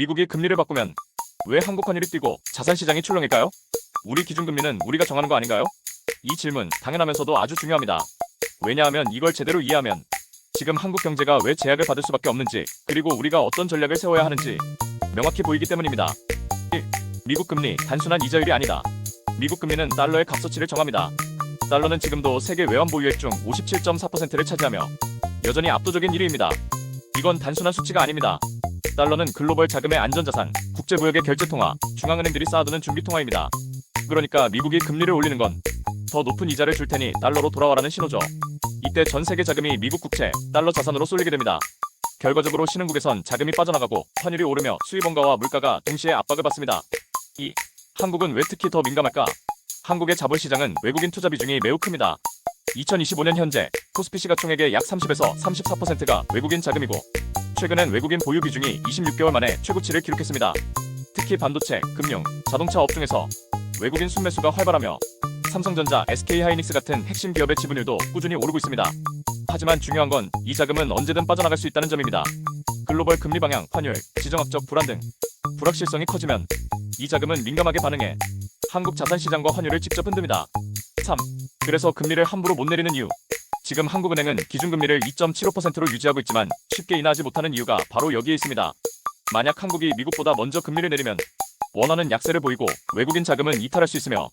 미국이 금리를 바꾸면 왜 한국 환율이 뛰고 자산 시장이 출렁일까요? 우리 기준금리는 우리가 정하는 거 아닌가요? 이 질문 당연하면서도 아주 중요합니다. 왜냐하면 이걸 제대로 이해하면 지금 한국 경제가 왜 제약을 받을 수밖에 없는지 그리고 우리가 어떤 전략을 세워야 하는지 명확히 보이기 때문입니다. 1. 미국 금리 단순한 이자율이 아니다. 미국 금리는 달러의 값어치를 정합니다. 달러는 지금도 세계 외환 보유액 중 57.4%를 차지하며 여전히 압도적인 1위입니다. 이건 단순한 수치가 아닙니다. 달러는 글로벌 자금의 안전자산, 국제무역의 결제통화, 중앙은행들이 쌓아두는 준비통화입니다. 그러니까 미국이 금리를 올리는 건 더 높은 이자를 줄 테니 달러로 돌아와라는 신호죠. 이때 전 세계 자금이 미국 국채, 달러 자산으로 쏠리게 됩니다. 결과적으로 신흥국에선 자금이 빠져나가고 환율이 오르며 수입원가와 물가가 동시에 압박을 받습니다. 2. 한국은 왜 특히 더 민감할까? 한국의 자본시장은 외국인 투자 비중이 매우 큽니다. 2025년 현재 코스피 시가총액의 약 30에서 34%가 외국인 자금이고 최근엔 외국인 보유 비중이 26개월 만에 최고치를 기록했습니다. 특히 반도체, 금융, 자동차 업 중에서 외국인 순매수가 활발하며 삼성전자, SK하이닉스 같은 핵심 기업의 지분율도 꾸준히 오르고 있습니다. 하지만 중요한 건 이 자금은 언제든 빠져나갈 수 있다는 점입니다. 글로벌 금리 방향, 환율, 지정학적 불안 등 불확실성이 커지면 이 자금은 민감하게 반응해 한국 자산 시장과 환율을 직접 흔듭니다. 3. 그래서 금리를 함부로 못 내리는 이유. 지금 한국은행은 기준금리를 2.75%로 유지하고 있지만 쉽게 인하하지 못하는 이유가 바로 여기에 있습니다. 만약 한국이 미국보다 먼저 금리를 내리면 원화는 약세를 보이고 외국인 자금은 이탈할 수 있으며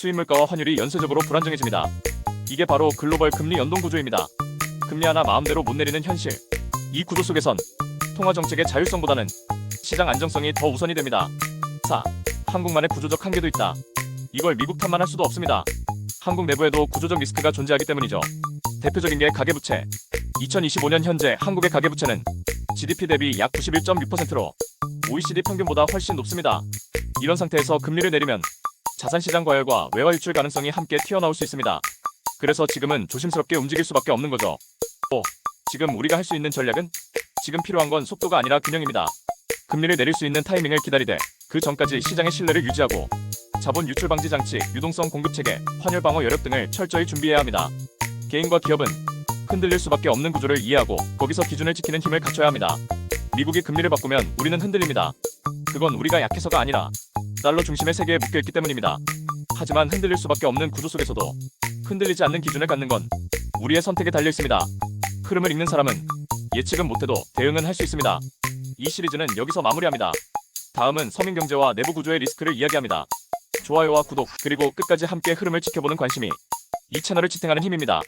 수입 물가와 환율이 연쇄적으로 불안정해집니다. 이게 바로 글로벌 금리 연동 구조입니다. 금리 하나 마음대로 못 내리는 현실. 이 구조 속에선 통화 정책의 자율성보다는 시장 안정성이 더 우선이 됩니다. 4. 한국만의 구조적 한계도 있다. 이걸 미국 탓만 할 수도 없습니다. 한국 내부에도 구조적 리스크가 존재하기 때문이죠. 대표적인 게 가계부채. 2025년 현재 한국의 가계부채는 GDP 대비 약 91.6%로 OECD 평균보다 훨씬 높습니다. 이런 상태에서 금리를 내리면 자산 시장 과열과 외화 유출 가능성이 함께 튀어나올 수 있습니다. 그래서 지금은 조심스럽게 움직일 수밖에 없는 거죠. 5. 지금 우리가 할 수 있는 전략은? 지금 필요한 건 속도가 아니라 균형입니다. 금리를 내릴 수 있는 타이밍을 기다리되 그 전까지 시장의 신뢰를 유지하고 자본 유출 방지 장치, 유동성 공급 체계, 환율 방어 여력 등을 철저히 준비해야 합니다. 개인과 기업은 흔들릴 수밖에 없는 구조를 이해하고 거기서 기준을 지키는 힘을 갖춰야 합니다. 미국이 금리를 바꾸면 우리는 흔들립니다. 그건 우리가 약해서가 아니라 달러 중심의 세계에 묶여있기 때문입니다. 하지만 흔들릴 수밖에 없는 구조 속에서도 흔들리지 않는 기준을 갖는 건 우리의 선택에 달려 있습니다. 흐름을 읽는 사람은 예측은 못해도 대응은 할 수 있습니다. 이 시리즈는 여기서 마무리합니다. 다음은 서민 경제와 내부 구조의 리스크를 이야기합니다. 좋아요와 구독 그리고 끝까지 함께 흐름을 지켜보는 관심이 이 채널을 지탱하는 힘입니다.